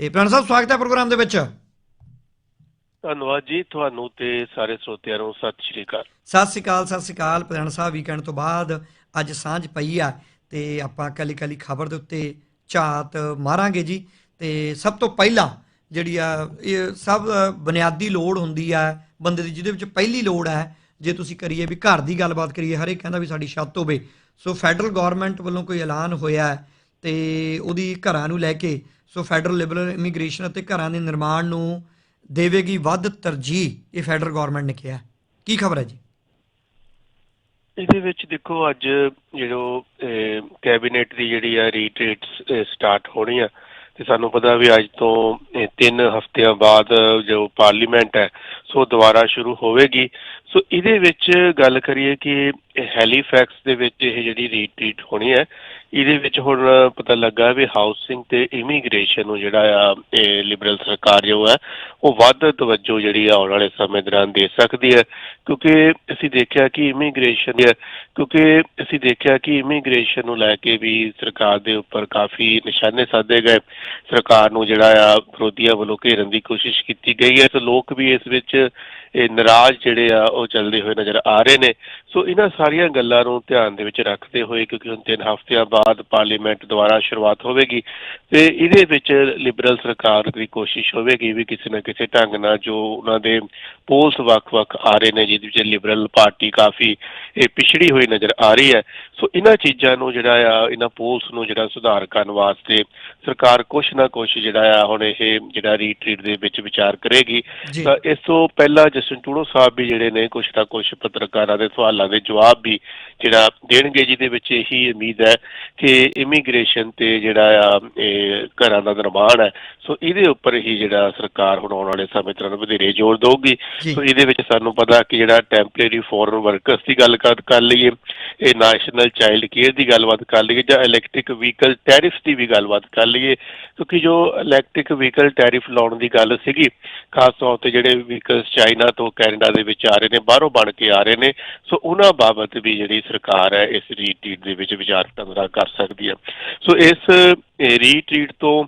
ਤੇ ਪ੍ਰਧਾਨ ਸਾਹਿਬ ਸਵਾਗਤ ਹੈ ਪ੍ਰੋਗਰਾਮ ਦੇ ਵਿੱਚ। ਧੰਨਵਾਦ ਜੀ ਤੁਹਾਨੂੰ ਤੇ ਸਾਰੇ ਸਰੋਤਿਆਂ ਨੂੰ। ਸਤਿ ਸ਼੍ਰੀ ਅਕਾਲ। ਸਤਿ ਸ਼੍ਰੀ ਅਕਾਲ ਸਤਿ ਸ਼੍ਰੀ ਅਕਾਲ। ਪ੍ਰਧਾਨ ਸਾਹਿਬ ਵੀਕਐਂਡ ਤੋਂ ਬਾਅਦ ਅੱਜ ਸਾਂਝ ਪਈ ਆ ਤੇ ਆਪਾਂ ਕੱਲੀ ਕੱਲੀ ਖਬਰ ਦੇ ਉੱਤੇ ਝਾਤ ਮਾਰਾਂਗੇ ਜੀ। ਤੇ ਸਭ ਤੋਂ ਪਹਿਲਾਂ ਜਿਹੜੀ ਆ ਇਹ ਸਭ ਬੁਨਿਆਦੀ ਲੋੜ ਹੁੰਦੀ ਆ ਬੰਦੇ ਦੀ ਜਿਹਦੇ ਵਿੱਚ ਪਹਿਲੀ ਲੋੜ ਹੈ ਜੇ ਤੁਸੀਂ ਕਰੀਏ ਵੀ ਘਰ ਦੀ ਗੱਲਬਾਤ ਕਰੀਏ ਹਰ ਇੱਕ ਕਹਿੰਦਾ ਵੀ ਸਾਡੀ ਛੱਤ ਹੋਵੇ। ਸੋ ਫੈਡਰਲ ਗਵਰਨਮੈਂਟ ਵੱਲੋਂ ਕੋਈ ਐਲਾਨ ਹੋਇਆ ਤੇ ਉਹਦੀ ਘਰਾਂ ਨੂੰ ਲੈ ਕੇ ਸੋ ਫੈਡਰਲ ਲਿਬਰਲ ਇਮੀਗ੍ਰੇਸ਼ਨ ਅਤੇ ਘਰਾਂ ਦੇ ਨਿਰਮਾਣ ਨੂੰ ਦੇਵੇਗੀ ਵੱਧ ਤਰਜੀਹ, ਇਹ ਫੈਡਰਲ ਗਵਰਨਮੈਂਟ ਨੇ ਕਿਹਾ ਕੀ ਖਬਰ ਹੈ ਜੀ? ਇਹਦੇ ਵਿੱਚ ਦੇਖੋ, ਅੱਜ ਜਿਹੜੋ ਕੈਬਨਿਟ ਦੀ ਜਿਹੜੀ ਆ ਰੀਟ੍ਰੀਟ ਸਟਾਰਟ ਹੋਣੀ ਆ ਤੇ ਸਾਨੂੰ ਪਤਾ ਵੀ ਅੱਜ ਤੋਂ 3 ਹਫ਼ਤਿਆਂ ਬਾਅਦ ਜੋ ਪਾਰਲੀਮੈਂਟ ਹੈ, ਸੋ ਦੁਬਾਰਾ ਸ਼ੁਰੂ ਹੋਵੇਗੀ। ਸੋ ਇਹਦੇ ਵਿੱਚ ਗੱਲ ਕਰੀਏ ਕਿ ਹੈਲੀਫੈਕਸ ਦੇ ਵਿੱਚ ਇਹ ਜਿਹੜੀ ਰੀਟ੍ਰੀਟ ਹੋਣੀ ਹੈ, ਇਹਦੇ ਵਿੱਚ ਹੁਣ ਪਤਾ ਲੱਗਾ ਵੀ ਹਾਊਸਿੰਗ ਤੇ ਇਮੀਗ੍ਰੇਸ਼ਨ ਨੂੰ ਜਿਹੜਾ ਆ, ਇਹ ਲਿਬਰਲ ਸਰਕਾਰ ਜੋ ਹੈ, ਉਹ ਵੱਧ ਤਵੱਜੋ ਜਿਹੜੀ ਆ ਆਉਣ ਵਾਲੇ ਸਮੇਂ ਦੌਰਾਨ ਦੇ ਸਕਦੀ ਹੈ। ਕਿਉਂਕਿ ਅਸੀਂ ਦੇਖਿਆ ਕਿ ਇਮੀਗ੍ਰੇਸ਼ਨ ਕਿਉਂਕਿ ਅਸੀਂ ਦੇਖਿਆ ਕਿ ਇਮੀਗ੍ਰੇਸ਼ਨ ਨੂੰ ਲੈ ਕੇ ਵੀ ਸਰਕਾਰ ਦੇ ਉੱਪਰ ਕਾਫੀ ਨਿਸ਼ਾਨੇ ਸਾਧੇ ਗਏ। ਸਰਕਾਰ ਨੂੰ ਜਿਹੜਾ ਆ, ਵਿਰੋਧੀਆਂ ਵੱਲੋਂ ਘੇਰਨ ਦੀ ਕੋਸ਼ਿਸ਼ ਕੀਤੀ ਗਈ ਹੈ। ਤੇ ਲੋਕ ਵੀ ਇਸ ਵਿੱਚ ਇਹ ਨਾਰਾਜ਼ ਜਿਹੜੇ ਆ ਉਹ ਚੱਲਦੇ ਹੋਏ ਨਜ਼ਰ ਆ ਰਹੇ ਨੇ। ਸੋ ਇਹਨਾਂ ਸਾਰੀਆਂ ਗੱਲਾਂ ਨੂੰ ਧਿਆਨ ਦੇ ਵਿੱਚ ਰੱਖਦੇ ਹੋਏ ਕਿਉਂਕਿ ਹੁਣ ਤਿੰਨ ਹਫ਼ਤਿਆਂ ਬਾਅਦ ਪਾਰਲੀਮੈਂਟ ਦੁਆਰਾ ਸ਼ੁਰੂਆਤ ਹੋਵੇਗੀ ਤੇ ਇਹਦੇ ਵਿੱਚ ਲਿਬਰਲ ਸਰਕਾਰ ਦੀ ਕੋਸ਼ਿਸ਼ ਹੋਵੇਗੀ ਵੀ ਕਿਸੇ ਨਾ ਕਿਸੇ ਢੰਗ ਨਾਲ ਜੋ ਉਹਨਾਂ ਦੇ ਪੋਲਸ ਵੱਖ-ਵੱਖ ਆ ਰਹੇ ਨੇ ਜਿਹਦੇ ਵਿੱਚ ਲਿਬਰਲ ਪਾਰਟੀ ਕਾਫੀ ਇਹ ਪਿਛੜੀ ਹੋਈ ਨਜ਼ਰ ਆ ਰਹੀ ਹੈ। ਸੋ ਇਹਨਾਂ ਚੀਜ਼ਾਂ ਨੂੰ ਜਿਹੜਾ ਆ ਇਹਨਾਂ ਪੋਲਸ ਨੂੰ ਜਿਹੜਾ ਸੁਧਾਰ ਕਰਨ ਵਾਸਤੇ ਸਰਕਾਰ ਕੁਛ ਨਾ ਕੁਛ ਜਿਹੜਾ ਆ ਹੁਣ ਇਹ ਜਿਹੜਾ ਰੀਟਰੀਟ ਦੇ ਵਿੱਚ ਵਿਚਾਰ ਕਰੇਗੀ। ਤਾਂ ਇਸ ਤੋਂ ਪਹਿਲਾਂ ਜਸਟਿਨ ਟੂਡੋ ਸਾਹਿਬ ਵੀ ਜਿਹੜੇ ਨੇ ਕੁਛ ਨਾ ਕੁਛ ਪੱਤਰਕਾਰਾਂ ਦੇ ਸਵਾਲਾਂ ਦੇ ਜਵਾਬ ਵੀ ਜਿਹੜਾ ਦੇਣਗੇ ਜਿਹਦੇ ਵਿੱਚ ਇਹੀ ਉਮੀਦ ਹੈ ਕਿ ਇਮੀਗ੍ਰੇਸ਼ਨ ਤੇ ਜਿਹੜਾ ਆ ਘਰਾਂ ਦਾ ਨਿਰਮਾਣ ਹੈ। ਸੋ ਇਹਦੇ ਉੱਪਰ ਹੀ ਜਿਹੜਾ ਸਰਕਾਰ ਹੁਣ ਆਉਣ ਵਾਲੇ ਸਮੇਂ ਦੌਰਾਨ ਵਧੇਰੇ ਜ਼ੋਰ ਦੇਊਗੀ। ਸੋ ਇਹਦੇ ਵਿੱਚ ਸਾਨੂੰ ਪਤਾ ਕਿ ਜਿਹੜਾ ਟੈਂਪਰੇਰੀ ਫੋਰਨ ਵਰਕਰਸ ਦੀ ਗੱਲ ਕਰ ਕਰ ਲਈਏ ਇਹ ਨੈਸ਼ਨਲ ਚਾਈਲਡ ਕੇਅਰ ਦੀ ਗੱਲਬਾਤ ਕਰ ਲਈਏ ਜਾਂ ਇਲੈਕਟ੍ਰਿਕ ਵਹੀਕਲ ਟੈਰਿਫਸ ਦੀ ਵੀ ਗੱਲਬਾਤ ਕਰ ਲਈਏ। ਕਿਉਂਕਿ ਜੋ ਇਲੈਕਟ੍ਰਿਕ ਵਹੀਕਲ ਟੈਰਿਫ ਲਾਉਣ ਦੀ ਗੱਲ ਸੀਗੀ ਖਾਸ ਤੌਰ ਤੇ ਜਿਹੜੇ ਵਹੀਕਲਸ ਚਾਈਨਾ ਤੋਂ ਕੈਨੇਡਾ ਦੇ ਵਿੱਚ ਆ ਰਹੇ ਨੇ ਬਾਹਰੋਂ ਬਣ ਕੇ ਆ ਰਹੇ ਨੇ। ਸੋ ਉਹਨਾਂ ਬਾਬਤ ਵੀ ਜਿਹੜੀ ਸਰਕਾਰ ਹੈ, ਇਸ ਰੀਟਰੀਟ ਦੇ ਵਿੱਚ ਵਿਚਾਰ ਵਟਾਂਦਰਾ ਕਰ ਸਕਦੀ ਹੈ। ਸੋ ਇਸ ਰੀਟਰੀਟ ਤੋਂ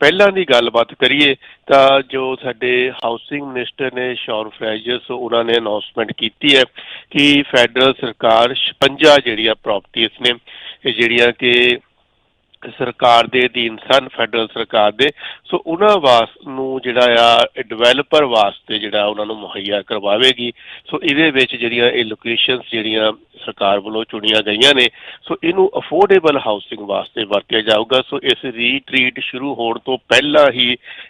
ਪਹਿਲਾਂ ਦੀ ਗੱਲਬਾਤ ਕਰੀਏ, ਤਾਂ ਜੋ ਸਾਡੇ ਹਾਊਸਿੰਗ ਮਿਨਿਸਟਰ ਨੇ ਸ਼ੌਰ ਫਰੈਜਸ ਉਹਨਾਂ ਨੇ ਅਨਾਉਂਸਮੈਂਟ ਕੀਤੀ ਹੈ ਕਿ ਫੈਡਰਲ ਸਰਕਾਰ 56 ਜਿਹੜੀਆਂ ਪ੍ਰਾਪਰਟੀਆਂ ਨੇ ਜਿਹੜੀਆਂ ਕਿ ਸਰਕਾਰ ਦੇ ਅਧੀਨ ਸਨ, ਫੈਡਰਲ ਸਰਕਾਰ ਦੇ। ਸੋ ਉਹਨਾਂ ਵਾਸ, ਨੂੰ ਜਿਹੜਾ ਆ ਡਿਵੈਲਪਰ ਵਾਸਤੇ ਜਿਹੜਾ ਉਹਨਾਂ ਨੂੰ ਮੁਹੱਈਆ ਕਰਵਾਵੇਗੀ। ਸੋ ਇਹਦੇ ਵਿੱਚ ਜਿਹੜੀਆਂ ਇਹ ਲੋਕੇਸ਼ਨਸ ਜਿਹੜੀਆਂ ਸਰਕਾਰ ਵੱਲੋਂ ਚੁਣੀਆਂ ਗਈਆਂ ਨੇ, ਸੋ ਇਹਨੂੰ ਅਫੋਰਡੇਬਲ ਹਾਊਸਿੰਗ ਵਾਸਤੇ ਵਰਤਿਆ ਜਾਊਗਾ। ਸੋ ਇਸ ਰੀਟਰੀਟ ਸ਼ੁਰੂ ਹੋਣ ਤੋਂ ਪਹਿਲਾਂ ਹੀ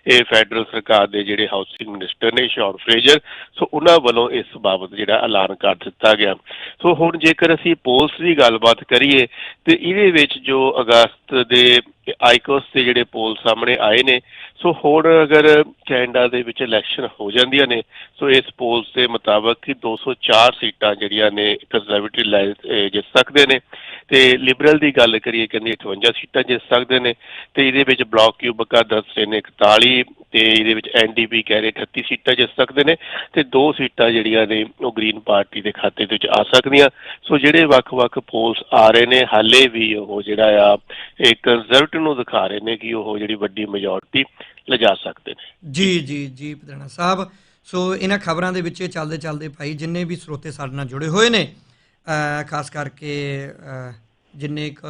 ਇਹ ਫੈਡਰਲ ਸਰਕਾਰ ਦੇ ਜਿਹੜੇ ਹਾਊਸਿੰਗ ਮਿਨਿਸਟਰ ਨੇ ਸ਼ੌਰ ਫਰੇਜਰ ਸੋ ਉਹਨਾਂ ਵੱਲੋਂ ਇਸ ਬਾਬਤ ਜਿਹੜਾ ਐਲਾਨ ਕਰ ਦਿੱਤਾ ਗਿਆ। ਸੋ ਹੁਣ ਜੇਕਰ ਅਸੀਂ ਪੋਲਸ ਦੀ ਗੱਲਬਾਤ ਕਰੀਏ, ਤੇ ਇਹਦੇ ਵਿੱਚ ਜੋ ਅਗਸਤ ਦੇ ਕਿ ਆਈਕੋਸ ਦੇ ਜਿਹੜੇ ਪੋਲ ਸਾਹਮਣੇ ਆਏ ਨੇ। ਸੋ ਹੁਣ ਅਗਰ ਕੈਨੇਡਾ ਦੇ ਵਿੱਚ ਇਲੈਕਸ਼ਨ ਹੋ ਜਾਂਦੀਆਂ ਨੇ, ਸੋ ਇਸ ਪੋਲਸ ਦੇ ਮੁਤਾਬਕ ਕਿ 204 ਸੀਟਾਂ ਜਿਹੜੀਆਂ ਨੇ ਕੰਜ਼ਰਵੇਟਿਵ ਲੈ ਜਿੱਤ ਸਕਦੇ ਨੇ। ਤੇ ਲਿਬਰਲ ਦੀ ਗੱਲ ਕਰੀਏ, ਕਹਿੰਦੇ 58 ਸੀਟਾਂ ਜਿੱਤ ਸਕਦੇ ਨੇ। ਤੇ ਇਹਦੇ ਵਿੱਚ ਬਲਾਕ ਕਿਊਬਕਾ ਦੱਸ ਰਹੇ ਨੇ 41 ਤੇ ਇਹਦੇ ਵਿੱਚ ਐਨਡੀਪੀ ਕਹਿ ਰਹੇ 38 ਸੀਟਾਂ ਜਿੱਤ ਸਕਦੇ ਨੇ ਤੇ ਦੋ ਸੀਟਾਂ ਜਿਹੜੀਆਂ ਨੇ ਉਹ ਗ੍ਰੀਨ ਪਾਰਟੀ ਦੇ ਖਾਤੇ ਦੇ ਵਿੱਚ ਆ ਸਕਦੀਆਂ। ਸੋ ਜਿਹੜੇ ਵੱਖ-ਵੱਖ ਪੋਲਸ ਆ ਰਹੇ ਨੇ, ਹਾਲੇ ਵੀ ਉਹ ਜਿਹੜਾ ਆ, ਇਹ ਕੰਜ਼ਰਵੇਟਿਵ ਨੂੰ ਦਿਖਾ ਰਹੇ ਨੇ ਕਿ ਉਹ ਜਿਹੜੀ ਵੱਡੀ ਮੈਜੋਰਟੀ ਲਿਜਾ ਸਕਦੇ ਨੇ। ਜੀ ਜੀ ਜੀ ਪਧਾਣਾ ਸਾਹਿਬ। ਸੋ ਇਹਨਾਂ ਖਬਰਾਂ ਦੇ ਵਿੱਚ ਚੱਲਦੇ ਚੱਲਦੇ ਭਾਈ ਜਿੰਨੇ ਵੀ ਸਰੋਤੇ ਸਾਡੇ ਨਾਲ ਜੁੜੇ ਹੋਏ ਨੇ ਖਾਸ ਕਰਕੇ ਜਿੰਨੇ ਇੱਕ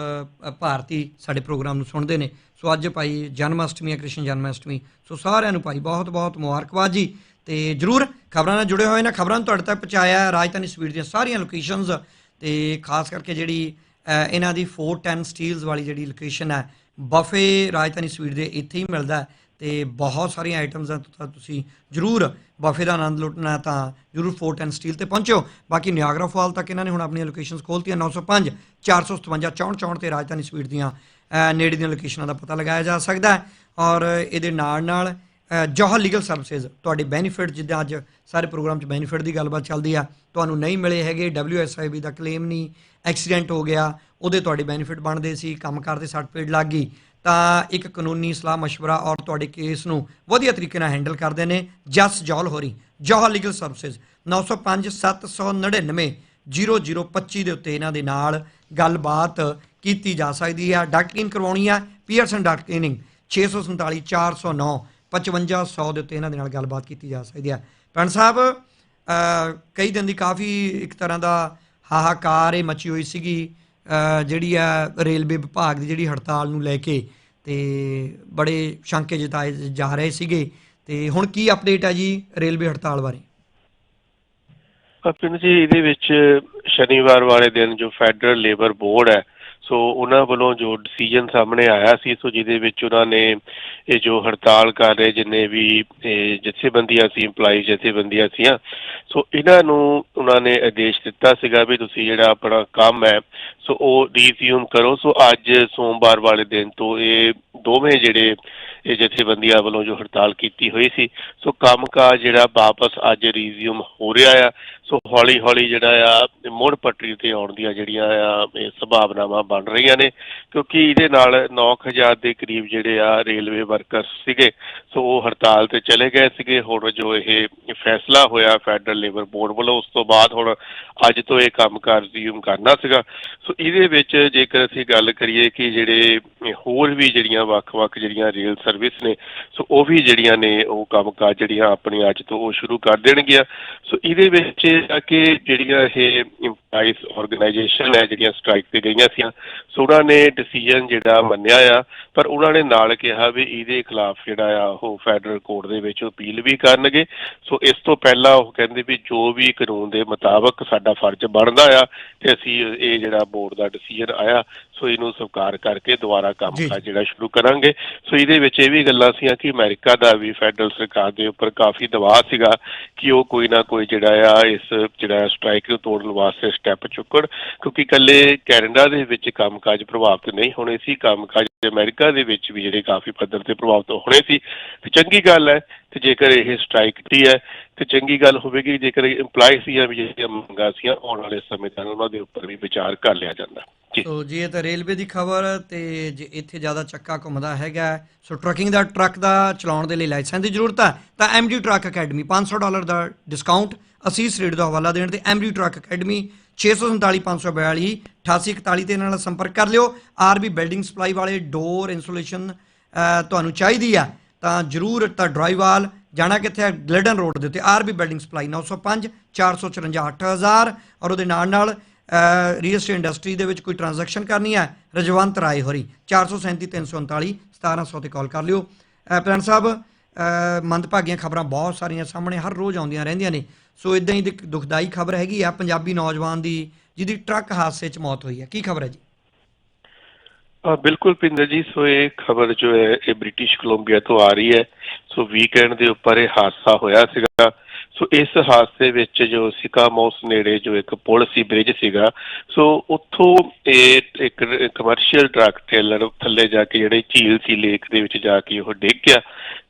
ਭਾਰਤੀ ਸਾਡੇ ਪ੍ਰੋਗਰਾਮ ਨੂੰ ਸੁਣਦੇ ਨੇ। ਸੋ ਅੱਜ ਭਾਈ ਜਨਮ ਅਸ਼ਟਮੀ ਹੈ, ਕ੍ਰਿਸ਼ਨ ਜਨਮ ਅਸ਼ਟਮੀ ਸੋ ਸਾਰਿਆਂ ਨੂੰ ਭਾਈ ਬਹੁਤ ਬਹੁਤ ਮੁਬਾਰਕਬਾਦ ਜੀ। ਤੇ ਜਰੂਰ ਖਬਰਾਂ ਨਾਲ ਜੁੜੇ ਹੋਏ ਨੇ। ਖਬਰਾਂ ਨੂੰ ਤੁਹਾਡੇ ਤੱਕ ਪਹੁੰਚਾਇਆ ਰਾਜਧਾਨੀ ਸਵੀਟ ਦੀਆਂ ਸਾਰੀਆਂ ਲੋਕੇਸ਼ਨਸ ਤੇ ਖਾਸ ਕਰਕੇ ਜਿਹੜੀ ਇਹਨਾਂ ਦੀ 410 ਸਟੀਲਸ ਵਾਲੀ ਜਿਹੜੀ ਲੋਕੇਸ਼ਨ ਹੈ ਬਫੇ ਰਾਜਧਾਨੀ ਸਵੀਟ ਦੇ ਇੱਥੇ ਹੀ ਮਿਲਦਾ ਹੈ। ਤੇ ਬਹੁਤ ਸਾਰੀਆਂ ਆਈਟਮਸ ਆ ਤਾਂ ਤੁਸੀਂ ਜਰੂਰ ਬਫੇ ਦਾ ਆਨੰਦ ਲੁੱਟਣਾ ਤਾਂ ਜਰੂਰ 410 ਸਟੀਲ ਤੇ ਪਹੁੰਚੋ ਬਾਕੀ ਨਿਆਗਰਾ ਫਾਲ ਤੱਕ ਇਹਨਾਂ ਨੇ ਹੁਣ ਆਪਣੀਆਂ ਲੋਕੇਸ਼ਨਸ ਖੋਲਤੀਆਂ 905 457 64 ਤੇ ਰਾਜਧਾਨੀ ਸਵੀਟ ਦੀਆਂ ਨੇੜੇ ਦੀਆਂ ਲੋਕੇਸ਼ਨਾਂ ਦਾ ਪਤਾ ਲਗਾਇਆ ਜਾ ਸਕਦਾ ਹੈ। ਔਰ ਇਹਦੇ ਨਾਲ ਨਾਲ ਅ, ਲੀਗਲ ਸਰਵਿਸਿਜ਼ ਤੁਹਾਡੇ ਬੈਨੀਫਿਟ ਜਿੱਦਾਂ ਅੱਜ ਸਾਰੇ ਪ੍ਰੋਗਰਾਮ 'ਚ ਬੈਨੀਫਿਟ ਦੀ ਗੱਲਬਾਤ ਚੱਲਦੀ ਆ। ਤੁਹਾਨੂੰ ਨਹੀਂ ਮਿਲੇ ਹੈਗੇ WSIB ਦਾ ਕਲੇਮ ਨਹੀਂ ਐਕਸੀਡੈਂਟ ਹੋ ਗਿਆ ਉਹਦੇ ਤੁਹਾਡੇ ਬੈਨੀਫਿਟ ਬਣਦੇ ਸੀ ਕੰਮ ਕਰਦੇ ਸਰਟੀਫਿਕੇਟ ਲੱਗ ਗਈ ਤਾਂ ਇੱਕ ਕਾਨੂੰਨੀ ਸਲਾਹ مشورہ ਔਰ ਤੁਹਾਡੇ ਕੇਸ ਨੂੰ ਵਧੀਆ ਤਰੀਕੇ ਨਾਲ ਹੈਂਡਲ ਕਰਦੇ ਨੇ ਜਸ ਜੌਲ ਹੋਰੀ ਜੌਹਰ ਲੀਗਲ ਸਰਵਿਸਿਜ਼ 905 799 0025 ਦੇ ਉੱਤੇ ਇਹਨਾਂ ਦੇ ਨਾਲ ਗੱਲਬਾਤ ਕੀਤੀ ਜਾ ਸਕਦੀ ਹੈ ਡਾਕਟਰਿੰਗ ਕਰਵਾਉਣੀ ਆ ਪੀਅਰਸਨ ਡਾਕਟਰਿੰਗ 647 409 5500 ਦੇ ਉੱਤੇ ਇਹਨਾਂ ਦੇ ਨਾਲ ਗੱਲਬਾਤ ਕੀਤੀ ਜਾ ਸਕਦੀ ਹੈ ਪੈਣ ਸਾਹਿਬ ਅ, ਕਈ ਦਿਨ ਦੀ ਕਾਫੀ ਇੱਕ ਤਰ੍ਹਾਂ ਦਾ ਹਾਹਾਕਾਰ ਇਹ ਮਚੀ ਹੋਈ ਸੀਗੀ ਅ, ਜਿਹੜੀ ਆ ਰੇਲਵੇ ਵਿਭਾਗ ਦੀ ਜਿਹੜੀ ਹੜਤਾਲ ਨੂੰ ਲੈ ਕੇ ਤੇ ਬੜੇ ਸ਼ੰਕੇ ਜਤਾਏ ਜਾ ਰਹੇ ਸੀਗੇ। ਤੇ ਹੁਣ ਕੀ ਅਪਡੇਟ ਹੈ ਜੀ ਰੇਲਵੇ ਹੜਤਾਲ ਬਾਰੇ? ਅਪਿਨ ਜੀ, ਇਹਦੇ ਵਿੱਚ ਸ਼ਨੀਵਾਰ ਵਾਲੇ ਦਿਨ ਜੋ ਫੈਡਰਲ ਲੇਬਰ ਬੋਰਡ ਹੈ ਸੋ ਉਹਨਾਂ ਵੱਲੋਂ ਜੋ ਡਿਸੀਜਨ ਸਾਹਮਣੇ ਆਇਆ ਸੀ, ਸੋ ਜਿਹਦੇ ਵਿੱਚ ਉਹਨਾਂ ਨੇ ਇਹ ਜੋ ਹੜਤਾਲ ਕਰ ਰਹੇ, ਜਿੰਨੇ ਵੀ ਜਥੇਬੰਦੀਆਂ ਸੀ EMPLOYE ਜਥੇਬੰਦੀਆਂ ਸੀਆਂ, ਸੋ ਇਹਨਾਂ ਨੂੰ ਉਹਨਾਂ ਨੇ ਆਦੇਸ਼ ਦਿੱਤਾ ਸੀਗਾ ਵੀ ਤੁਸੀਂ ਜਿਹੜਾ ਆਪਣਾ ਕੰਮ ਹੈ, ਸੋ ਉਹ ਰੀਜ਼ਿਊਮ ਕਰੋ। ਸੋ ਅੱਜ ਸੋਮਵਾਰ ਵਾਲੇ ਦਿਨ ਤੋਂ ਇਹ ਦੋਵੇਂ ਜਿਹੜੇ ਇਹ ਜਥੇਬੰਦੀਆਂ ਵੱਲੋਂ ਜੋ ਹੜਤਾਲ ਕੀਤੀ ਹੋਈ ਸੀ, ਸੋ ਕੰਮਕਾਜ ਜਿਹੜਾ ਵਾਪਸ ਅੱਜ ਰੀਜ਼ਿਊਮ ਹੋ ਰਿਹਾ ਆ, ਸੋ ਹੌਲੀ ਹੌਲੀ ਜਿਹੜਾ ਆ, ਮੁੜ ਪਟਰੀ ਤੇ ਆਉਣ ਦੀਆਂ ਜਿਹੜੀਆਂ ਆ, ਇਹ ਸੰਭਾਵਨਾਵਾਂ ਬਣ ਰਹੀਆਂ ਨੇ, ਕਿਉਂਕਿ ਇਹਦੇ ਨਾਲ 9000 ਦੇ ਕਰੀਬ ਜਿਹੜੇ ਆ ਰੇਲਵੇ ਵਰਕਰਸ ਸੀਗੇ, ਸੋ ਉਹ ਹੜਤਾਲ ਤੇ ਚਲੇ ਗਏ ਸੀਗੇ, ਹੁਣ ਜੋ ਇਹ ਫੈਸਲਾ ਹੋਇਆ ਫੈਡਰਲ ਲੇਬਰ ਬੋਰਡ ਵੱਲੋਂ, ਉਸ ਤੋਂ ਬਾਅਦ ਹੁਣ ਅੱਜ ਤੋਂ ਇਹ ਕੰਮਕਾਰ ਰਿਜ਼ਿਊਮ ਕਰਨਾ ਸੀਗਾ, ਸੋ ਇਹਦੇ ਵਿੱਚ ਜੇਕਰ ਅਸੀਂ ਗੱਲ ਕਰੀਏ ਕਿ ਜਿਹੜੇ ਹੋਰ ਵੀ ਜਿਹੜੀਆਂ ਵੱਖ-ਵੱਖ ਜਿਹੜੀਆਂ ਰੇਲ ਸਰਵਿਸ ਨੇ। ਸੋ ਉਹ ਵੀ ਜਿਹੜੀਆਂ ਨੇ, ਉਹ ਕੰਮਕਾਜ ਜਿਹੜੀਆਂ ਆਪਣੀ ਅੱਜ ਤੋਂ ਉਹ ਸ਼ੁਰੂ ਕਰ ਦੇਣਗੀਆਂ। ਸੋ ਇਹਦੇ ਵਿੱਚ ਕਿ ਜਿਹੜੀਆਂ ਇਹ ਇੰਪਲਾਈਜ਼ ਆਰਗੇਨਾਈਜੇਸ਼ਨ ਹੈ, ਜਿਹੜੀਆਂ ਸਟ੍ਰਾਈਕ ਤੇ ਗਈਆਂ ਸੀ ਸੋ ਉਹਨਾਂ ਨੇ ਡਿਸੀਜਨ ਜਿਹੜਾ ਮੰਨਿਆ ਆ, ਪਰ ਉਹਨਾਂ ਨੇ ਨਾਲ ਕਿਹਾ ਵੀ ਇਹਦੇ ਖਿਲਾਫ ਜਿਹੜਾ ਆ, ਉਹ ਫੈਡਰਲ ਕੋਰਟ ਦੇ ਵਿੱਚ ਅਪੀਲ ਵੀ ਕਰਨਗੇ। ਸੋ ਇਸ ਤੋਂ ਪਹਿਲਾਂ ਉਹ ਕਹਿੰਦੇ ਵੀ ਜੋ ਵੀ ਕਾਨੂੰਨ ਦੇ ਮੁਤਾਬਕ ਸਾਡਾ ਫਰਜ਼ ਬਣਦਾ ਆ, ਤੇ ਅਸੀਂ ਇਹ ਜਿਹੜਾ ਬੋਰਡ ਦਾ ਡਿਸੀਜਨ ਆਇਆ ਸੋ ਇਹਨੂੰ ਸਵੀਕਾਰ ਕਰਕੇ ਦੁਬਾਰਾ ਕੰਮ ਜੀ। ਕਾਜ ਜਿਹੜਾ ਸ਼ੁਰੂ ਕਰਾਂਗੇ। ਸੋ ਇਹਦੇ ਵਿੱਚ ਇਹ ਵੀ ਗੱਲਾਂ ਸੀਆਂ ਕਿ ਅਮਰੀਕਾ ਦਾ ਵੀ ਫੈਡਰਲ ਸਰਕਾਰ ਦੇ ਉੱਪਰ ਕਾਫੀ ਦਬਾਅ ਸੀਗਾ ਕਿ ਉਹ ਕੋਈ ਨਾ ਕੋਈ ਜਿਹੜਾ ਆ ਇਸ ਜਿਹੜਾ ਸਟ੍ਰਾਈਕ ਨੂੰ ਤੋੜਨ ਵਾਸਤੇ ਸਟੈਪ ਚੁੱਕਣ ਕਿਉਂਕਿ ਇਕੱਲੇ ਕੈਨੇਡਾ ਦੇ ਵਿੱਚ ਕੰਮਕਾਜ ਪ੍ਰਭਾਵਿਤ ਨਹੀਂ ਹੋਣੇ ਸੀ। ਕੰਮਕਾਜ ਅਮਰੀਕਾ ਦੇ ਵਿੱਚ ਵੀ ਜਿਹੜੇ ਕਾਫੀ ਪੱਧਰ ਤੇ ਪ੍ਰਭਾਵਿਤ ਹੋਣੇ ਸੀ। ਤੇ ਚੰਗੀ ਗੱਲ ਹੈ ਤੇ ਜੇਕਰ ਇਹ ਸਟ੍ਰਾਈਕ ਕੀਤੀ ਹੈ, ਤੇ ਚੰਗੀ ਗੱਲ ਹੋਵੇਗੀ, ਜੇਕਰ EMPLOYEES ਦੀਆਂ ਵੀ ਜਿਹੜੀਆਂ ਮੰਗਾਂ ਸੀਆਂ, ਆਉਣ ਵਾਲੇ ਸਮੇਂ ਦੌਰਾਨ ਉਹਨਾਂ ਦੇ ਉੱਪਰ ਵੀ ਵਿਚਾਰ ਕਰ ਲਿਆ ਜਾਂਦਾ। ਸੋ ਜੀ, ਇਹ ਤਾਂ ਰੇਲਵੇ ਦੀ ਖਬਰ, ਤੇ ਜੇ ਇੱਥੇ ਜ਼ਿਆਦਾ ਚੱਕਾ ਘੁੰਮਦਾ ਹੈਗਾ, ਸੋ ਟਰੱਕਿੰਗ ਦਾ ਟਰੱਕ ਦਾ ਚਲਾਉਣ ਦੇ ਲਈ ਲਾਇਸੈਂਸ ਦੀ ਜ਼ਰੂਰਤ ਹੈ, ਤਾਂ ਐਮਡੀ ਟਰੱਕ ਅਕੈਡਮੀ 500 ਡਾਲਰ ਦਾ ਡਿਸਕਾਊਂਟ ਅਸੀਸ ਰੇਟ ਦਾ ਹਵਾਲਾ ਦੇਣ ਤੇ ਐਮਡੀ ਟਰੱਕ ਅਕੈਡਮੀ 647 8841 ਤੇ ਨਾਲ ਸੰਪਰਕ ਕਰ ਲਿਓ। ਆਰਬੀ ਬਿਲਡਿੰਗ ਸਪਲਾਈ ਵਾਲੇ ਡੋਰ ਇਨਸੂਲੇਸ਼ਨ ਤੁਹਾਨੂੰ ਚਾਹੀਦੀ ਆ। ਤਾਂ ਜਰੂਰ ਤਾਂ ਡਰਾਈਵਾਲ ਜਾਣਾ ਕਿੱਥੇ ਹੈ ਗਲੇਡਨ ਰੋਡ ਦੇ ਉੱਤੇ, ਆਰਬੀ ਬਿਲਡਿੰਗ ਸਪਲਾਈ 905 454 8000 ਔਰ ਉਹਦੇ ਨਾਲ ਨਾਲ ਰੀਅਲ estate ਇੰਡਸਟਰੀ ਦੇ ਵਿੱਚ ਕੋਈ ਟ੍ਰਾਂਜੈਕਸ਼ਨ ਕਰਨੀ ਹੈ? ਰਜਵੰਤ ਰਾਏ ਹੋਰੀ 437 339 1700 ਤੇ ਕਾਲ ਕਰ ਲਿਓ। ਅਹ ਸਾਹਿਬ ਮੰਦਭਾਗੀਆਂ ਖਬਰਾਂ ਬਹੁਤ ਸਾਰੀਆਂ ਸਾਹਮਣੇ ਹਰ ਰੋਜ਼ ਆਉਂਦੀਆਂ ਰਹਿੰਦੀਆਂ ਨੇ। ਸੋ ਇਦਾਂ ਹੀ ਦੀ ਇੱਕ ਦੁਖਦਾਈ ਖਬਰ ਹੈਗੀ ਆ, ਪੰਜਾਬੀ ਨੌਜਵਾਨ ਦੀ, ਜਿਹਦੀ ਟਰੱਕ ਹਾਦਸੇ 'ਚ ਮੌਤ ਹੋਈ ਹੈ। ਕੀ ਖਬਰ ਹੈ ਜੀ? ਬਿਲਕੁਲ ਪਿੰਦਰ ਜੀ, ਸੋ ਇਹ ਖਬਰ ਜੋ ਹੈ, ਇਹ ਬ੍ਰਿਟਿਸ਼ ਕੋਲੰਬੀਆ ਤੋਂ ਆ ਰਹੀ ਹੈ। ਸੋ ਵੀਕਐਂਡ ਦੇ ਉੱਪਰ ਇਹ ਹਾਦਸਾ ਹੋਇਆ ਸੀਗਾ। ਸੋ ਇਸ ਹਾਦਸੇ ਵਿੱਚ ਜੋ ਸਿਕਾਮੋਸ ਨੇੜੇ ਜੋ ਇੱਕ ਪੁਲ ਸੀ ਬ੍ਰਿਜ ਸੀਗਾ, ਸੋ ਉੱਥੋਂ ਇਹ ਇੱਕ ਕਮਰਸ਼ੀਅਲ ਟਰੱਕ ਟ੍ਰੇਲਰ ਥੱਲੇ ਜਾ ਕੇ ਜਿਹੜੇ ਝੀਲ ਸੀ ਲੇਕ ਦੇ ਵਿੱਚ ਜਾ ਕੇ ਉਹ ਡਿੱਗ ਗਿਆ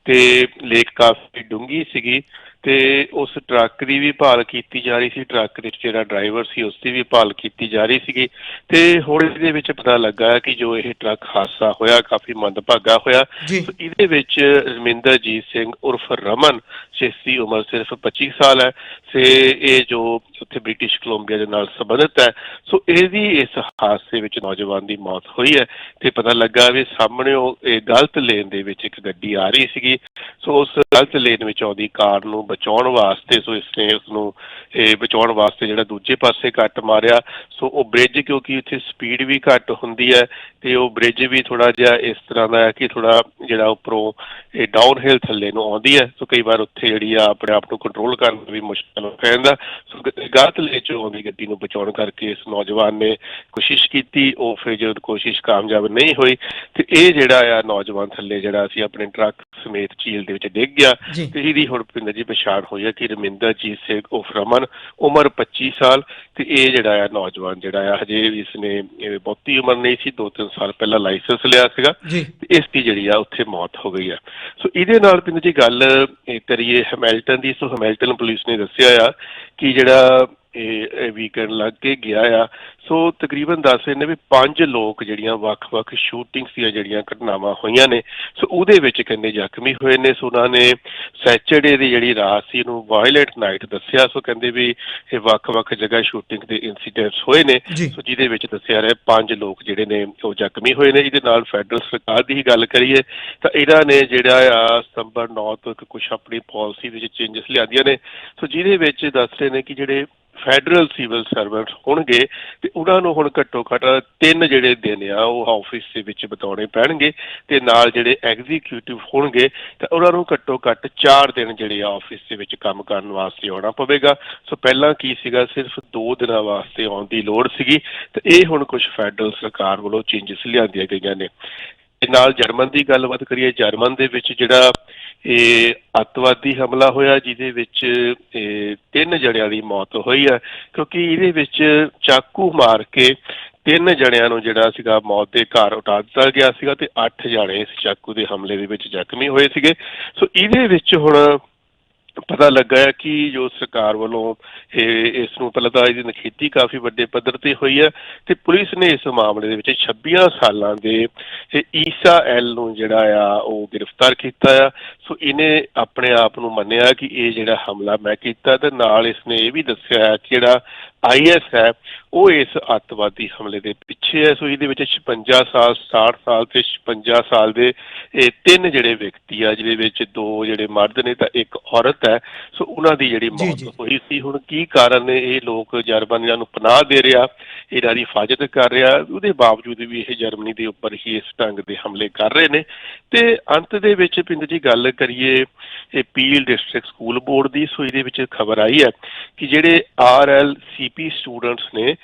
ਤੇ ਲੇਕ ਕਾਫੀ ਡੂੰਗੀ ਸੀਗੀ। ਤੇ ਉਸ ਟਰੱਕ ਦੀ ਵੀ ਭਾਲ ਕੀਤੀ ਜਾ ਰਹੀ ਸੀ ਟਰੱਕ ਦੇ ਜਿਹੜਾ ਡਰਾਈਵਰ ਸੀ ਉਸ ਦੀ ਵੀ ਭਾਲ ਕੀਤੀ ਜਾ ਰਹੀ ਸੀਗੀ ਤੇ ਹੁਣ ਇਹਦੇ ਵਿੱਚ ਪਤਾ ਲੱਗਾ ਕਿ ਜੋ ਇਹ ਟਰੱਕ ਹਾਦਸਾ ਹੋਇਆ ਕਾਫੀ ਮੰਦਭਾਗਾ ਹੋਇਆ। ਸੋ ਇਹਦੇ ਵਿੱਚ ਰਮਿੰਦਰਜੀਤ ਸਿੰਘ ਉਰਫ ਰਮਨ ਜਿਸ ਦੀ ਉਮਰ ਸਿਰਫ 25 ਸਾਲ ਹੈ ਸੇ ਇਹ ਜੋ ਉੱਥੇ ਬ੍ਰਿਟਿਸ਼ ਕੋਲੰਬੀਆ ਦੇ ਨਾਲ ਸੰਬੰਧਿਤ ਹੈ। ਸੋ ਇਹਦੀ ਇਸ ਹਾਦਸੇ ਵਿੱਚ ਨੌਜਵਾਨ ਦੀ ਮੌਤ ਹੋਈ ਹੈ ਤੇ ਪਤਾ ਲੱਗਾ ਵੀ ਸਾਹਮਣੇ ਉਹ ਇਹ ਗਲਤ ਲੇਨ ਦੇ ਵਿੱਚ ਇੱਕ ਗੱਡੀ ਆ ਰਹੀ ਸੀਗੀ। ਸੋ ਉਸ ਗਲਤ ਲੇਨ ਵਿੱਚ ਆਉਂਦੀ ਕਾਰ ਨੂੰ ਬਚਾਉਣ ਵਾਸਤੇ ਸੋ ਇਸਨੇ ਉਸ ਨੂੰ ਇਹ ਬਚਾਉਣ ਵਾਸਤੇ ਜਿਹੜਾ ਦੂਜੇ ਪਾਸੇ ਕੱਟ ਮਾਰਿਆ। ਸੋ ਉਹ ਬ੍ਰਿਜ ਕਿਉਂਕਿ ਉੱਥੇ ਸਪੀਡ ਵੀ ਘੱਟ ਹੁੰਦੀ ਹੈ ਤੇ ਉਹ ਬ੍ਰਿਜ ਵੀ ਥੋੜਾ ਜਿਹਾ ਇਸ ਤਰ੍ਹਾਂ ਦਾ ਹੈ ਕਿ ਥੋੜਾ ਜਿਹੜਾ ਉੱਪਰੋਂ ਇਹ ਡਾਊਨ ਹਿਲ ਥੱਲੇ ਨੂੰ ਆਉਂਦੀ ਹੈ। ਸੋ ਕਈ ਵਾਰ ਉੱਥੇ ਜਿਹੜੀ ਆ ਆਪਣੇ ਆਪ ਨੂੰ ਕੰਟਰੋਲ ਕਰਨਾ ਵੀ ਮੁਸ਼ਕਲ ਹੋ ਪੈਂਦਾ ਸੋ ਗਲਤ ਲੇਨ ਚੋਂ ਆਉਂਦੀ ਗੱਡੀ ਨੂੰ ਬਚਾਉਣ ਕਰਕੇ ਇਸ ਨੌਜਵਾਨ ਨੇ ਕੋਸ਼ਿਸ਼ ਕੀਤੀ ਉਹ ਫਿਰ ਜਦੋਂ ਕੋਸ਼ਿਸ਼ ਕਾਮਯਾਬ ਨਹੀਂ ਹੋਈ ਤੇ ਇਹ ਜਿਹੜਾ ਆ ਨੌਜਵਾਨ ਥੱਲੇ ਜਿਹੜਾ ਸੀ ਆਪਣੇ ਟਰੱਕ ਸਮੇਤ ਝੀਲ ਦੇ ਵਿੱਚ ਡਿੱਗ ਗਿਆ। ਤੇ ਇਹਦੀ ਹੁਣ ਪਿੰਦਰ ਜੀ ਪਛਾਣ ਹੋਈ ਹੈ ਕਿ ਰਮਿੰਦਰਜੀਤ ਸਿੰਘ ਉਰਫ ਰਮਨ ਉਮਰ 25 ਸਾਲ ਤੇ ਇਹ ਜਿਹੜਾ ਆ ਨੌਜਵਾਨ ਜਿਹੜਾ ਆ ਹਜੇ ਵੀ ਇਸਨੇ ਇਹ ਬਹੁਤੀ ਉਮਰ ਨਹੀਂ ਸੀ 2-3 ਸਾਲ ਪਹਿਲਾਂ ਲਾਇਸੈਂਸ ਲਿਆ ਸੀਗਾ ਤੇ ਇਸ ਦੀ ਜਿਹੜੀ ਆ ਉੱਥੇ ਮੌਤ ਹੋ ਗਈ ਆ। ਸੋ ਇਹਦੇ ਨਾਲ ਪਿੰਦਰ ਜੀ ਗੱਲ ਕਰੀਏ ਹੈਮਿਲਟਨ ਦੀ ਸੋ ਹੈਮਿਲਟਨ ਪੁਲਿਸ ਨੇ ਦੱਸਿਆ ਆ ਕਿ ਜਿਹੜਾ ਇਹ ਵੀਕਐਂਡ ਲੱਗ ਕੇ ਗਿਆ ਆ। ਸੋ ਤਕਰੀਬਨ ਦੱਸ ਰਹੇ ਨੇ ਵੀ ਪੰਜ ਲੋਕ ਜਿਹੜੀਆਂ ਵੱਖ-ਵੱਖ ਸ਼ੂਟਿੰਗਸ ਦੀਆਂ ਜਿਹੜੀਆਂ ਘਟਨਾਵਾਂ ਹੋਈਆਂ ਨੇ ਸੋ ਉਹਦੇ ਵਿੱਚ ਕਹਿੰਦੇ ਜ਼ਖਮੀ ਹੋਏ ਨੇ ਸੋ ਉਹਨਾਂ ਨੇ ਸੈਚਰਡੇ ਦੀ ਜਿਹੜੀ ਰਾਤ ਸੀ ਇਹਨੂੰ ਵਾਇਲੈਂਟ ਨਾਈਟ ਦੱਸਿਆ। ਸੋ ਕਹਿੰਦੇ ਵੀ ਇਹ ਵੱਖ-ਵੱਖ ਜਗ੍ਹਾ ਸ਼ੂਟਿੰਗ ਦੇ ਇਨਸੀਡੈਂਟਸ ਹੋਏ ਨੇ। ਸੋ ਜਿਹਦੇ ਵਿੱਚ ਦੱਸਿਆ ਰਿਹਾ ਪੰਜ ਲੋਕ ਜਿਹੜੇ ਨੇ ਉਹ ਜ਼ਖਮੀ ਹੋਏ ਨੇ। ਇਹਦੇ ਨਾਲ ਫੈਡਰਲ ਸਰਕਾਰ ਦੀ ਹੀ ਗੱਲ ਕਰੀਏ ਤਾਂ ਇਹਨਾਂ ਨੇ ਜਿਹੜਾ ਆ ਸਤੰਬਰ 9 ਤੋਂ ਕੁਝ ਆਪਣੀ ਪਾਲਿਸੀ ਵਿੱਚ ਚੇਂਜਸ ਲਿਆਂਦੀਆਂ ਨੇ। ਸੋ ਜਿਹਦੇ ਵਿੱਚ ਦੱਸ ਰਹੇ ਨੇ ਕਿ ਜਿਹੜੇ ਫੈਡਰਲ ਸਿਵਲ ਸਰਵੈਂਟ ਹੋਣਗੇ ਤੇ ਉਹਨਾਂ ਨੂੰ ਹੁਣ ਘੱਟੋ ਘੱਟ ਤਿੰਨ ਜਿਹੜੇ ਦਿਨ ਆ ਉਹ ਆਫਿਸ ਦੇ ਵਿੱਚ ਬਿਤਾਉਣੇ ਪੈਣਗੇ ਤੇ ਨਾਲ ਜਿਹੜੇ ਐਗਜ਼ੀਕਿਊਟਿਵ ਹੋਣਗੇ ਤਾਂ ਉਹਨਾਂ ਨੂੰ ਘੱਟੋ ਘੱਟ 4 ਦਿਨ ਜਿਹੜੇ ਆਫਿਸ ਦੇ ਵਿੱਚ ਕੰਮ ਕਰਨ ਵਾਸਤੇ ਆਉਣਾ ਪਵੇਗਾ। ਸੋ ਪਹਿਲਾਂ ਕੀ ਸੀਗਾ? ਸਿਰਫ 2 ਦਿਨਾਂ ਵਾਸਤੇ ਆਉਣ ਦੀ ਲੋੜ ਸੀਗੀ ਤੇ ਇਹ ਹੁਣ ਕੁਝ ਫੈਡਰਲ ਸਰਕਾਰ ਵੱਲੋਂ ਚੇਂਜਸ ਲਿਆਂਦੀਆਂ ਗਈਆਂ ਨੇ। ਤੇ ਨਾਲ ਜਰਮਨ ਦੀ ਗੱਲਬਾਤ ਕਰੀਏ, ਜਰਮਨ ਦੇ ਵਿੱਚ ਜਿਹੜਾ ਇਹ ਅੱਤਵਾਦੀ ਹਮਲਾ ਹੋਇਆ, ਜਿਹਦੇ ਵਿੱਚ, ਇਹ ਤਿੰਨ ਜਣਿਆਂ ਦੀ ਮੌਤ ਹੋਈ ਹੈ, ਕਿਉਂਕਿ ਇਹਦੇ ਵਿੱਚ ਚਾਕੂ ਮਾਰ ਕੇ ਤਿੰਨ ਜਣਿਆਂ ਨੂੰ ਜਿਹੜਾ ਸੀਗਾ ਮੌਤ ਦੇ ਘਰ ਉਤਾਰ ਦਿੱਤਾ ਗਿਆ ਸੀਗਾ ਤੇ 8 ਜਣੇ ਇਸ ਚਾਕੂ ਦੇ ਹਮਲੇ ਦੇ ਵਿੱਚ ਜ਼ਖਮੀ ਹੋਏ ਸੀਗੇ। ਸੋ ਇਹਦੇ ਵਿੱਚ ਹੁਣ ਪਤਾ ਲੱਗਾ ਹੈ ਕਿ ਜੋ ਸਰਕਾਰ ਵੱਲੋਂ ਇਹ, ਇਸ ਨੂੰ ਪਹਿਲਾਂ ਤਾਂ ਇਹਦੀ ਨਖੇਤੀ ਕਾਫੀ ਵੱਡੇ ਪੱਧਰ ਤੇ ਹੋਈ ਹੈ ਤੇ ਪੁਲਿਸ ਨੇ ਇਸ ਮਾਮਲੇ ਦੇ ਵਿੱਚ 26 ਸਾਲਾਂ ਦੇ ਈਸਾ ਐਲ ਨੂੰ ਜਿਹੜਾ ਆ, ਉਹ ਗ੍ਰਿਫਤਾਰ ਕੀਤਾ ਆ। ਸੋ ਇਹਨੇ ਆਪਣੇ ਆਪ ਨੂੰ ਮੰਨਿਆ ਕਿ ਇਹ ਜਿਹੜਾ ਹਮਲਾ ਮੈਂ ਕੀਤਾ ਤੇ ਨਾਲ ਇਸਨੇ ਇਹ ਵੀ ਦੱਸਿਆ ਹੈ ਕਿ ਜਿਹੜਾ ਆਈਐਸ ਹੈ ਉਹ ਇਸ ਅੱਤਵਾਦੀ ਹਮਲੇ ਦੇ ਪਿੱਛੇ ਹੈ। ਸੋ ਇਹਦੇ ਵਿੱਚ 56 ਸਾਲ 60 ਸਾਲ ਤੇ 56 ਸਾਲ ਦੇ ਇਹ ਤਿੰਨ ਜਿਹੜੇ ਵਿਅਕਤੀ ਆ ਜਿਹਦੇ ਵਿੱਚ ਦੋ ਜਿਹੜੇ ਮਰਦ ਨੇ ਤਾਂ ਇੱਕ ਔਰਤ ਹੈ। ਸੋ ਉਹਨਾਂ ਦੀ ਜਿਹੜੀ ਮੌਤ। ਹੋਈ ਸੀ। ਹੁਣ ਕੀ ਕਾਰਨ ਨੇ ਇਹ ਲੋਕ ਜਰਮਨੀਆਂ ਨੂੰ ਪਨਾਹ ਦੇ ਰਿਹਾ ਇਹਨਾਂ ਦੀ ਹਿਫਾਜ਼ਤ ਕਰ ਰਿਹਾ? ਉਹਦੇ ਬਾਵਜੂਦ ਵੀ ਇਹ ਜਰਮਨੀ ਦੇ ਉੱਪਰ ਹੀ ਇਸ ਢੰਗ ਦੇ ਹਮਲੇ ਕਰ ਰਹੇ ਨੇ। ਤੇ ਅੰਤ ਦੇ ਵਿੱਚ ਪਿੰਡ ਜੀ ਗੱਲ ਕਰੀਏ ਇਹ ਪੀਲ ਡਿਸਟ੍ਰਿਕਟ ਸਕੂਲ ਬੋਰਡ ਦੀ। ਸੋ ਇਹਦੇ ਵਿੱਚ ਖਬਰ ਆਈ ਹੈ ਕਿ ਜਿਹੜੇ ਆਰਐਲ ਸੀਪੀ ਸਟੂਡੈਂਟਸ ਨੇ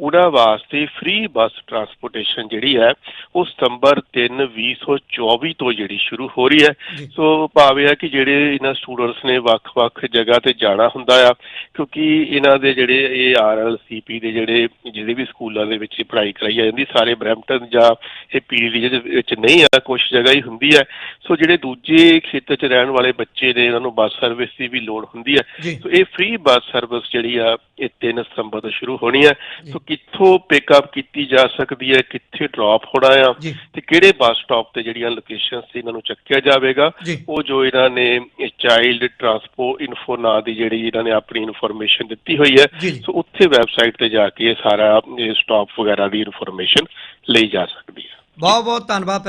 ਉਹਨਾਂ ਵਾਸਤੇ ਫ੍ਰੀ ਬੱਸ ਟਰਾਂਸਪੋਰਟੇਸ਼ਨ ਜਿਹੜੀ ਹੈ ਉਹ ਸਤੰਬਰ 3 2024 ਤੋਂ ਜਿਹੜੀ ਸ਼ੁਰੂ ਹੋ ਰਹੀ ਹੈ। ਸੋ ਭਾਵੇਂ ਹੈ ਕਿ ਜਿਹੜੇ ਇਹਨਾਂ ਸਟੂਡੈਂਟਸ ਨੇ ਵੱਖ-ਵੱਖ ਜਗ੍ਹਾ ਤੇ ਜਾਣਾ ਹੁੰਦਾ ਆ ਕਿਉਂਕਿ ਇਹਨਾਂ ਦੇ ਜਿਹੜੇ ਇਹ ਆਰਐਲਸੀਪੀ ਦੇ ਜਿਹੜੇ ਜਿਹੜੇ ਵੀ ਸਕੂਲਾਂ ਦੇ ਵਿੱਚ ਪੜ੍ਹਾਈ ਕਰਾਈ ਜਾਂਦੀ ਸਾਰੇ ਬਰੈਂਪਟਨ ਜਾਂ ਇਹ ਪੀਡੀ ਦੇ ਵਿੱਚ ਨਹੀਂ ਆ ਕੁਝ ਜਗ੍ਹਾ ਹੀ ਹੁੰਦੀ ਹੈ। ਸੋ ਜਿਹੜੇ ਦੂਜੇ ਖੇਤਰ 'ਚ ਰਹਿਣ ਵਾਲੇ ਬੱਚੇ ਨੇ ਇਹਨਾਂ ਨੂੰ ਬੱਸ ਸਰਵਿਸ ਦੀ ਵੀ ਲੋੜ ਹੁੰਦੀ ਹੈ। ਸੋ ਇਹ ਫ੍ਰੀ ਬੱਸ ਸਰਵਿਸ ਜਿਹੜੀ ਆ ਇਹ 3 ਸਤੰਬਰ ਤੋਂ ਸ਼ੁਰੂ ਹੋਣੀ ਹੈ। ਸੋ ਕਿੱਥੋਂ ਪਿਕਅਪ ਕੀਤੀ ਜਾ ਸਕਦੀ ਹੈ ਕਿੱਥੇ ਡ੍ਰੌਪ ਹੋਣਾ ਆ ਤੇ ਕਿਹੜੇ ਬੱਸ ਸਟਾਪ ਤੇ ਜਿਹੜੀਆਂ ਲੋਕੇਸ਼ਨਸ ਤੇ ਇਹਨਾਂ ਨੂੰ ਚੱਕਿਆ ਜਾਵੇਗਾ ਉਹ ਜੋ ਇਹਨਾਂ ਨੇ ਚਾਈਲਡ ਟਰਾਂਸਪੋ ਇਨਫੋ ਨਾਂ ਦੀ ਜਿਹੜੀ ਇਹਨਾਂ ਨੇ ਆਪਣੀ ਇਨਫੋਰਮੇਸ਼ਨ ਦਿੱਤੀ ਹੋਈ ਹੈ ਸੋ ਉੱਥੇ ਵੈਬਸਾਈਟ ਤੇ ਜਾ ਕੇ ਇਹ ਸਾਰਾ ਸਟਾਪ ਵਗੈਰਾ ਦੀ ਇਨਫੋਰਮੇਸ਼ਨ ਲਈ ਜਾ ਸਕਦੀ ਹੈ। ਬਹੁਤ ਬਹੁਤ ਧੰਨਵਾਦ